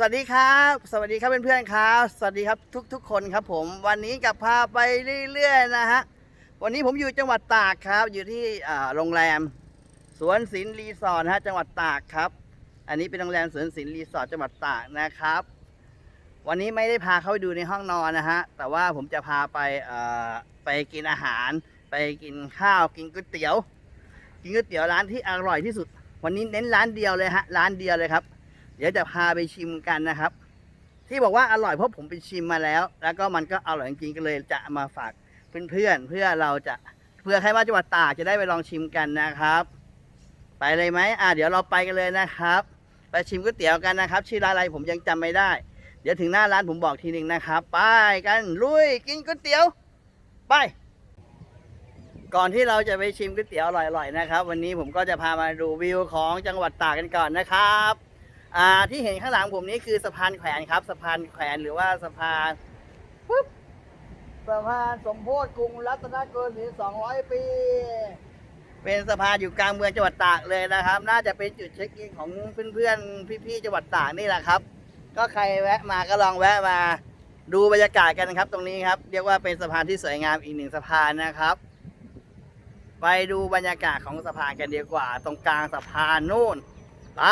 สวัสดีครับ สวัสดีครับเพื่อนๆครับ สวัสดีครับทุกๆคนครับผม วันนี้กับพาไปเรื่อยๆนะฮะ วันนี้ผมอยู่จังหวัดตากครับ อยู่ที่โรงแรม สวนศิลรีสอร์ทนะฮะ จังหวัดตากครับ อันนี้เป็นโรงแรมสวนศิลรีสอร์ทจังหวัดตากนะครับ วันนี้ไม่ได้พาเข้าไปดูในห้องนอนนะฮะ แต่ว่าผมจะพาไปไปกินอาหาร ไปกินข้าว กินก๋วยเตี๋ยว กินก๋วยเตี๋ยวร้านที่อร่อยที่สุด วันนี้เน้นร้านเดียวเลยฮะ ร้านเดียวเลยครับ เดี๋ยวจะพาไปชิมกันนะครับ ที่บอกว่าอร่อยเพราะผมไปชิมมาแล้ว แล้วก็มันก็อร่อยจริงๆก็เลยจะมาฝากเพื่อนๆเพื่อเราจะเพื่อใครมาจังหวัดตากจะได้ไปลองชิมกันนะครับ ไปเลยไหมอ่าเดี๋ยวเราไปกันเลยนะครับ ไปชิมก๋วยเตี๋ยวกันนะครับ ชื่อร้านอะไรผมยังจำไม่ได้ เดี๋ยวถึงหน้าร้านผมบอกทีหนึ่งนะครับ ไปกันลุยกินก๋วยเตี๋ยว ไปก่อนที่เราจะไปชิมก๋วยเตี๋ยวอร่อยๆนะครับ วันนี้ผมก็จะพามาดูวิวของจังหวัดตากกันก่อนนะครับ อ่าที่เห็นข้างหลังผมนี้คือสะพานแขวนครับ สะพานแขวนหรือว่าสะพานปุ๊บสะพานสมโพธิกรุงรัตนโกสินทร์200 ปี เป็นสะพานอยู่กลางเมืองจังหวัดตากเลยนะครับ น่าจะเป็นจุดเช็คอินของเพื่อนๆพี่ๆจังหวัดตากนี่แหละครับ ก็ใครแวะมาก็ลองแวะมาดูบรรยากาศกันนะครับ ตรงนี้ครับ เรียกว่าเป็นสะพานที่สวยงามอีกหนึ่งสะพานนะครับ ไปดูบรรยากาศของสะพานกันดีกว่า ตรงกลางสะพานนู่นไป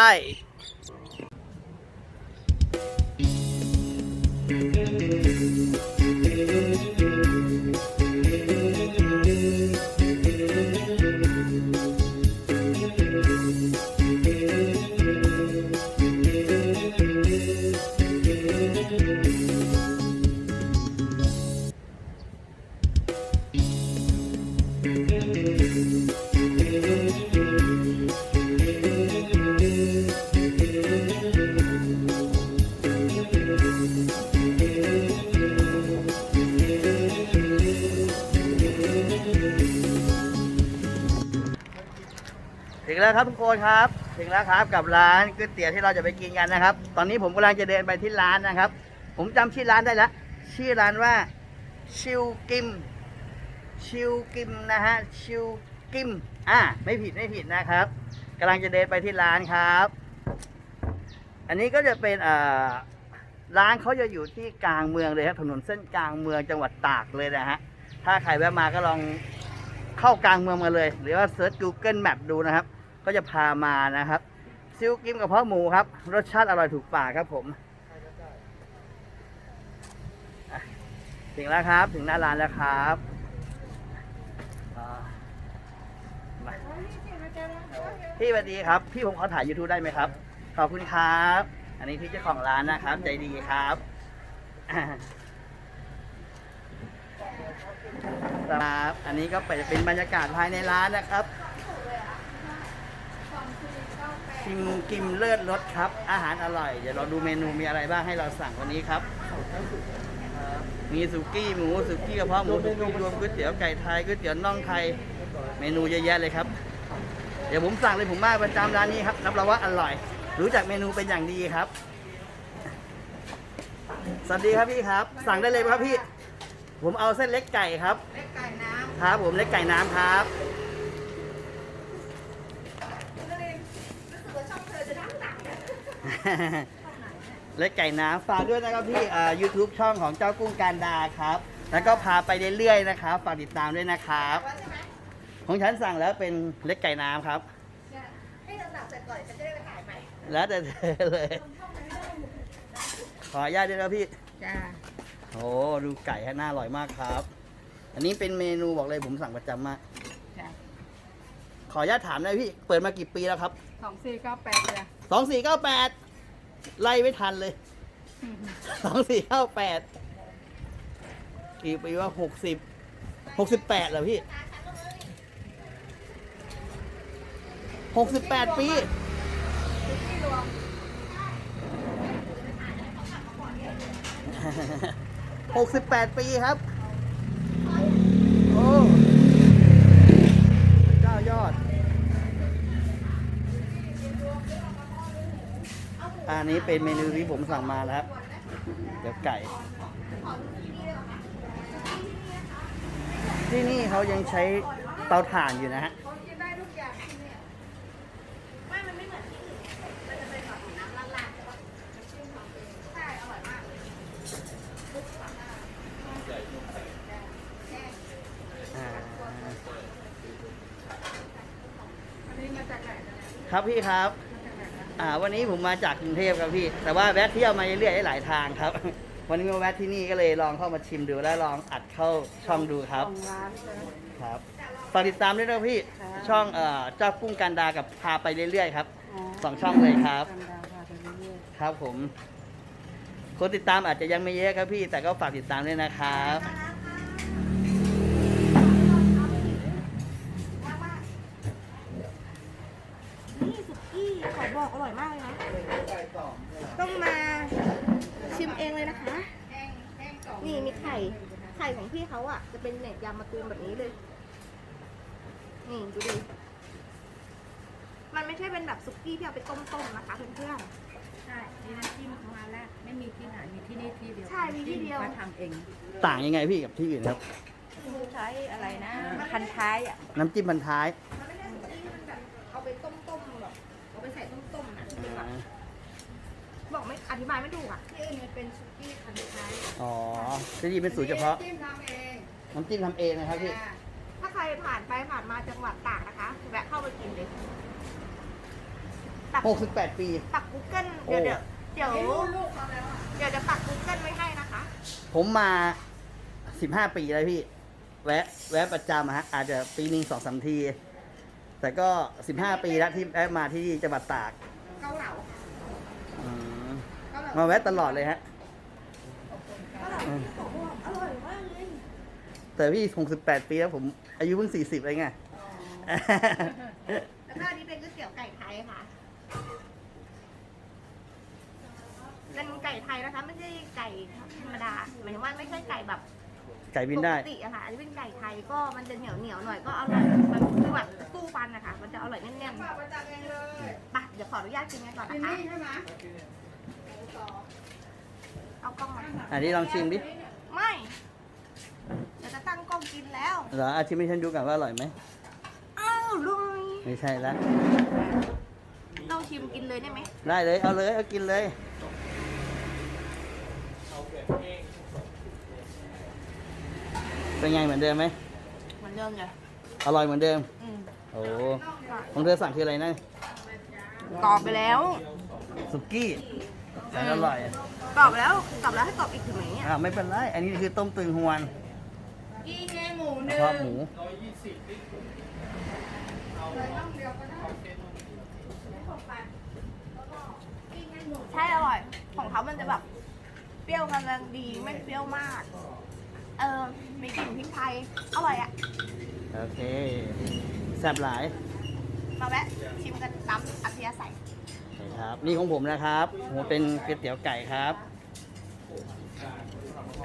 ถึ งแล้วครับทุกคนครับ ถึงแล้วครับกับร้านก๋วยเตี๋ยวที่เราจะไปกินกันนะครับ ตอนนี้ผมกำลังจะเดินไปที่ร้านนะครับ ผมจำชื่อร้านได้แล้วชื่อร้านว่าชิวกิม ชิวกิมนะฮะชิวกิมอ่าไม่ผิดไม่ผิดนะครับกำลังจะเดินไปที่ร้านครับ อันนี้ก็จะเป็นเอ่อร้านเขาจะอยู่ที่กลางเมืองเลยครับถนนเส้นกลางเมืองจังหวัดตากเลยนะฮะถ้าใครแวะมาก็ลองเข้ากลางเมืองมาเลย หรือว่าเซิร์ช Google Map ดูนะครับ ก็จะพามานะครับซิลกิมกับเพาะหมูครับ รสชาติอร่อยถูกปากครับผมถึงแล้วครับ ถึงหน้าร้านแล้วครับพี่สวัสดีครับ พี่ผมขอถ่าย YouTube ได้ไหมครับ ขอบคุณครับ อันนี้พี่เจ้าของร้านนะครับ ใจดีครับครับ อันนี้ก็เป็นบรรยากาศภายในร้านนะครับ กิมกิมเลิศรสครับ อาหารอร่อย เดี๋ยวเราดูเมนูมีอะไรบ้างให้เราสั่งวันนี้ครับ มีสุกี้หมูสุกี้กระเพาะหมูสุกี้รวมก๋วยเตี๋ยวไก่ไทยก๋วยเตี๋ยวน่องไทย เมนูเยอะแยะเลยครับ เดี๋ยวผมสั่งเลยผมมาประจำร้านนี้ครับรับรองว่าอร่อย รู้จักเมนูเป็นอย่างดีครับ สวัสดีครับพี่ครับ สั่งได้เลยไหมครับพี่ ผมเอาเส้นเล็กไก่ครับ เล็กไก่น้ครับผมเล็กไก่น้ำครับำก็เลยรู้สึกว่าช่องเธอจะดังดัง เล็กไก่น้ำฝากด้วยนะครับพี่อ่า YouTube ช่องของเจ้ากุ้งการดาครับ แล้วก็พาไปเรื่อยๆนะครับ ฝากติดตามด้วยนะครับว่าใช่ไหมของฉันสั่งแล้วเป็นเล็กไก่น้ำครับเนี่ยให้ลำดับเสร็จก่อนฉันจะได้ไปถ่ายใหม่แล้วแต่เธอเลย ขออนุญาตด้วยนะพี่ จ้าโอ้ดูไก่ฮะน่าอร่อยมากครับ อันนี้เป็นเมนูบอกเลยผมสั่งประจำมากจ้าขออนุญาตถามหน่อยพี่ เปิดมากี่ปีแล้วครับ สองสี่เก้าแปดจ้ะสองสี่เก้าแปด ไล่ไม่ทันเลย สองสี่เก้าแปดกี่ปีว่าหกสิบ หกสิบแปดเหรอพี่ หกสิบแปดปี หกสิบแปดปีครับ โอ้ อันนี้เป็นเมนูที่ผมสั่งมาแล้วเดี๋ยวไก่ ที่นี่เขายังใช้เตาถ่านอยู่นะฮะครับพี่ครับ อ่าวันนี้ผมมาจากกรุงเทพครับพี่ แต่ว่าแวะเที่ยวมาเรื่อยๆหลายทางครับ วันนี้มาแวะที่นี่ก็เลยลองเข้ามาชิมดูแล้วลองอัดเข้าช่องดูครับ ของร้านใช่ไหม ครับฝากติดตามด้วยนะพี่ค่ะ ช่องเอ่อเจ้ากุ้งกันดากับพาไปเรื่อยๆครับอ๋อสองช่องเลยครับ ธรรมดาค่ะไปเรื่อยครับผม คนติดตามอาจจะยังไม่เยอะครับพี่ แต่ก็ฝากติดตามด้วยนะครับนี่สุกี้ขอ บอกอร่อยมากเลยนะ ต้องมาชิมเองเลยนะคะ นี่มีไข่ ไข่ของพี่เขาอะ จะเป็นเนี่ยยำมะตูมแบบนี้เลย นี่ดูดิ มันไม่ใช่เป็นแบบสุกี้ที่เอาไปต้มๆนะคะเพื่อนใช่มีน้ำจิ้มมาแล้วไม่มีที่ไหนมีที่นี่ที่เดียวใช่มีที่เดียว มาทำเองต่างยังไงพี่กับที่อื่นครับคือใช้อะไรนะพันท้ายอะน้ำจิ้มพันท้ายๆมันไม่ใช่สุกี้ที่มันแบบเอาไปต้มๆแบบเอาไปใส่ต้ มๆนะที่เป็นแบบบอกไม่อธิบายไม่ถูกอะที่อื่นมันเป็นสุกี้พันท้ายอ๋อที่นี่เป็นสูตรเฉพาะจิ้มทำเองน้ำจิ้มทำเองนะครับพี่ อ่าถ้าใครผ่านไปผ่านมาจังหวัดตากนะคะแวะเข้าไปกินเลยตัก68 ปีตักกูเกิลโอ้เดี๋ยวเดี๋ยวเดี๋ยวเดี๋ยวจะตักกูเกิลไว้ให้นะคะ ผมมา 15 ปีแล้วพี่ แวะ แวะประจำอะฮะ อาจจะปีหนึ่งสองสามที แต่ก็ 15 ปีแล้วที่แวะมาที่จังหวัดตาก เกาเหลา อืม เกาเหลา มาแวะตลอดเลยฮะเกาเหลาที่เขาบอกอร่อยมากเลยแต่พี่68ปีแล้วผมอายุเพิ่ง40เองไงแล้วก็อันนี้เป็นก๋วยเตี๋ยวไก่ไทยค่ะเป็นไก่ไทยนะคะ ไม่ใช่ไก่ธรรมดาหมายถึงว่าไม่ใช่ไก่แบบไก่บินได้ปกติอะค่ะอันนี้เป็นไก่ไทยก็มันจะเหนียวเหนียวๆหน่อยก็อร่อยมันคือแบบสู้ฟันนะคะมันจะอร่อยแน่นๆประจำเองเลยไปเดี๋ยวขออนุญาตกินกันก่อนที่นะคะ นี่ใช่ไหม เอา กล้องมาอันนี้ลองชิมดิไม่เดี๋ยวจะตั้งกล้องกินแล้วเหรออาชิมให้ฉันดูก่อนว่าอร่อยไหมอ้าวลุยไม่ใช่ละเราชิมกินเลยได้ไหมได้เลยเอาเลยเอากินเลยเป็นไงเหมือนเดิมไหมเหมือนเดิมเลยอร่อยเหมือนเดิมอืมโอ้ของเธอสั่งคืออะไรนะกรอบไปแล้วสุกี้ แสนอร่อยกรอบไปแล้วกรอบแล้วให้กรอบอีกถึงไหมเนี่ยอ่าไม่เป็นไร อันนี้คือต้มตึงฮวนกี่แง่หมูหนึ่งชอบหมูใช่อร่อย ของเขามันจะแบบ เปรี้ยวกำลังดีไม่เปรี้ยวมาก เออมีกลิ่นพริกไทยอร่อยอะโอเคแซ่บหลายมาแวะชิมกันตามอัธยาศัย ครับ นี่ของผมนะครับผมเป็นก๋วยเตี๋ยวไก่ครับ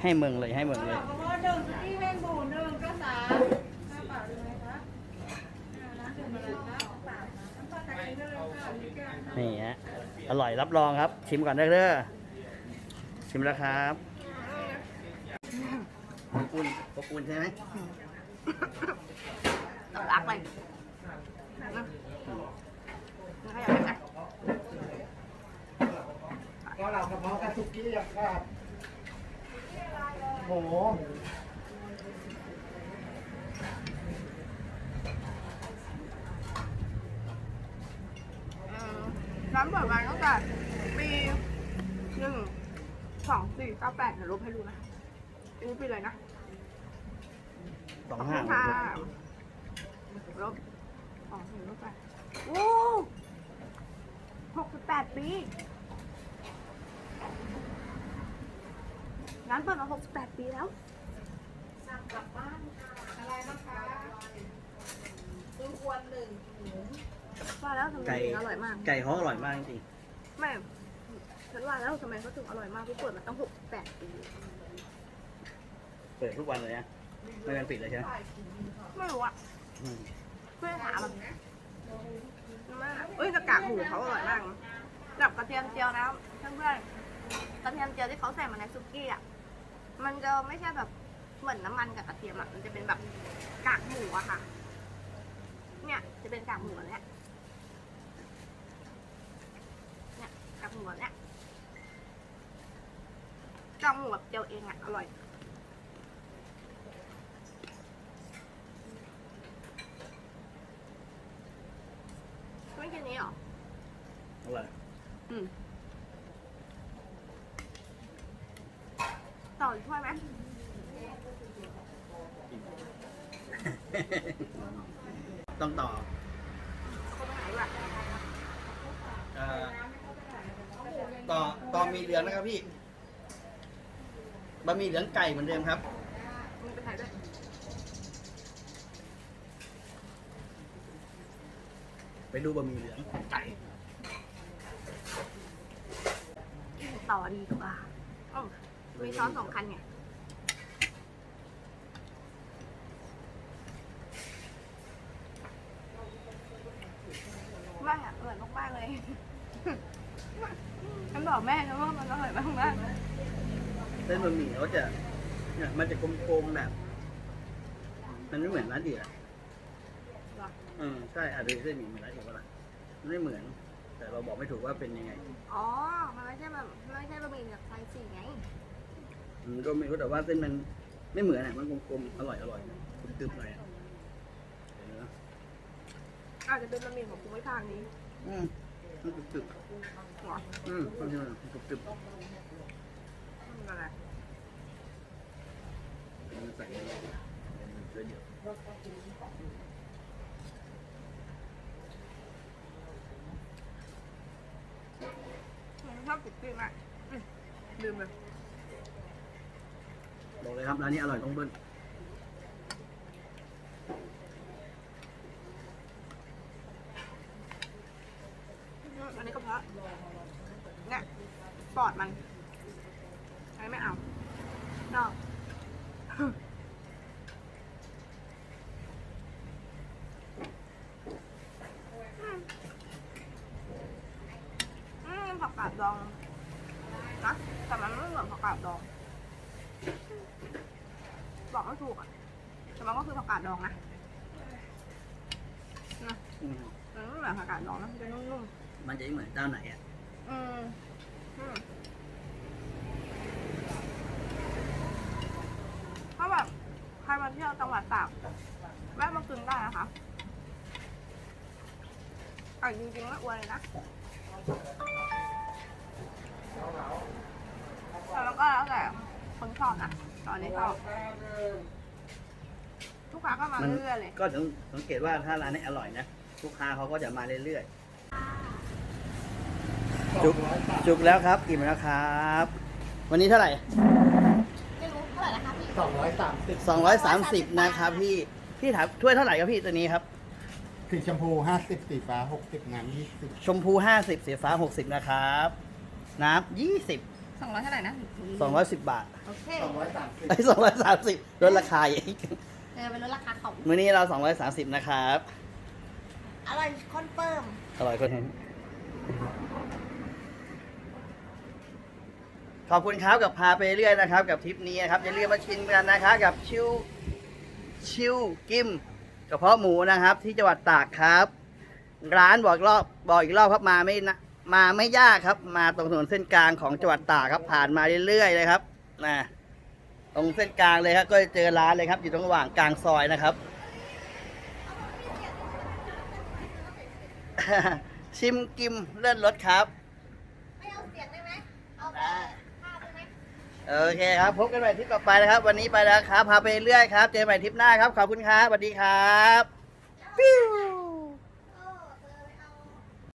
ให้เมืองเลยให้เมืองเลยเพราะว่าเดินสุกี้แม่หมูหนึ่งก็สามห้าบาทเลยคะอ่าน้ำดื่มอะไรคะน้ำปลาตะกี้ได้เลยค่ะมีแก้วนี่ฮะ อร่อยรับรองครับ ชิมก่อนได้เด้อชิมแล้วครับอบอุ่นอบอุ่นใช่ไหม ต้องรักเลยนะนี่ก็อยากไปกัน ก็เรากระเพาะกับสุกี้อย่างครับโหอืมร้านเปิดมาตั้งแต่ปีหนึ่งสองสี่เก้าแปดเดี๋ยวลบให้ดูนะอันนี้ปีอะไรนะสองห้าค่ะลบสองสี่ลบแปดโอ้หกสิบแปดปี ร้านเปิดมาหกสิบแปดปีแล้วอะไรบ้างคะคือควรหนึ่งว่าแล้วทำไมไก่ ถึงอร่อยมาก ไก่เขาอร่อยมากจริงไม่ฉันว่าแล้วทำไมเขาถึงอร่อยมากเขาเปิดมาตั้งหกแปดปี ๆเปิดทุกวันเลยนะไม่กันปิดเลยใช่ไหมไม่รู้อะอืมเพื่อนถามแบบมากเอ้ยแต่กากหมูเขาอร่อยมากนะกับกระเทียมเจียวนะเพื่อนๆกระเทียมเจียวที่เขาใส่มาในซุกี้อะ มันจะไม่ใช่แบบเหมือนน้ำมันกับกระเทียมอะมันจะเป็นแบบกากหมูอะค่ะ เนี่ย จะเป็นกากหมูแบบเนี้ยเนี่ยกากหมูแบบเนี้ยกากหมูแบบเจียวเองอะอร่อยรไม่กินนี้เหรอ อะไร อืม ต่ออีกถ้วยไหมต้องต่อคนไหนวะเอ่อต่อต่อมีเหลืองนะครับพี่บะหมี่เหลืองไก่เหมือนเดิมครับ มึงไปถ่ายด้วยไปดูบะหมี่เหลืองไก่ต่อดีกว่า เอ้า มีช้อนสองคันไงมากอะอร่อยมากๆเลยฉันบอกแม่นะว่ามันอร่อยมากๆเลยเส้นบะหมี่เขาจะเนี่ยมันจะกลมๆแบบ มันไม่เหมือนร้านอื่นอะเหรออืมใช่อาจจะเส้นหมี่เหมือนร้านอื่นก็ละมันไม่เหมือน แต่เราบอกไม่ถูกว่าเป็นยังไง อ๋อ มันไม่ใช่แบบไม่ใช่บะหมี่แบบไซส์สี่ไง อืมก็ไม่รู้แต่ว่าเส้นมันไม่เหมือนอะมันกลมๆอร่อยอร่อยตึบๆหน่อยอะเดี๋ยวนะอาจจะเป็นบะหมี่ของภูมิภาคนี้อืมมันตึบเหรอๆอืมมันตึบๆมันอะไรมันใส่เยอะเดี๋ยวผมชอบสุกี้มากอืมลืมเลย บอกเลยครับร้านนี้อร่อยต้องเบิ้ลอันนี้ก็เพราะเนี่ยปอดมันอันนี้ไม่เอานอกอืมอืมผักกาดดองนะแต่มันไม่เหมือนผักกาดดอง บอกไม่ถูกอะแต่มัน ก็คือผักกาดดองนะนะอืมมันไม่เหมือนผักกาดดองนะมันจะนุ่มๆมันจะไม่เหมือนเจ้าไหนอะอืมอืมถ้าแบบใครมาเที่ยวจังหวัดตากแวะมากินได้นะคะอะจริงๆไม่อวยเลยนะแต่แล้วก็แล้วแต่คนชอบนะตอนนี้ชอบลู กค้าก็มามันเรื่อยๆเลยก็สังสังเกตว่าถ้าร้านนี้อร่อยนะลูกค้าเขาก็จะมาเรื่อยๆจุกจุกแล้วครับอิ่มแล้วครับ วันนี้เท่าไหร่ไม่รู้เท่าไหร่นะคะพี่สองร้อยสามสิบ230นะครับพี่พี่ถามถ้วยเท่าไหร่ครับพี่ตัวนี้ครับสีชมพูห้าสิบสีฟ้าหกสิบน้ำยี่สิบชมพู50สีฟ้า60นะครับน้ำ20สองร้อยเท่าไหร่นะ210บาทโอเคสองร้อยสามสิบไอ้230ลดราคาอีกเออเป็นลดราคาของมื้อนี้เรา 230 นะครับ อร่อยคอนเฟิร์มอร่อยคนเห็นขอบคุณครับกับพาไปเรื่อยนะครับ กับทริปนี้นะครับอย่าลืมมาชิมกันนะครับกับชิวชิวกิมกระเพาะหมูนะครับ ที่จังหวัดตากครับ ร้านบอกอีกรอบบอกอีกรอบครับมาไม่นะมาไม่ยากครับ มาตรงถนนเส้นกลางของจังหวัดตากครับผ่านมาเรื่อยๆเลยครับนะ ตรงเส้นกลางเลยครับก็จะเจอร้านเลยครับ อยู่ตรงระหว่างกลางซอยนะครับ ชิมกิมเลื่อนรถครับไม่เอาเสียงได้ไหมเอาภาพได้ไหมโอเคครับพบกันใหม่ทริปต่อไปนะครับ วันนี้ไปแล้วครับพาไปเรื่อยครับ เจอกันใหม่ทริปหน้าครับขอบคุณครับสวัสดีครับปิ้ว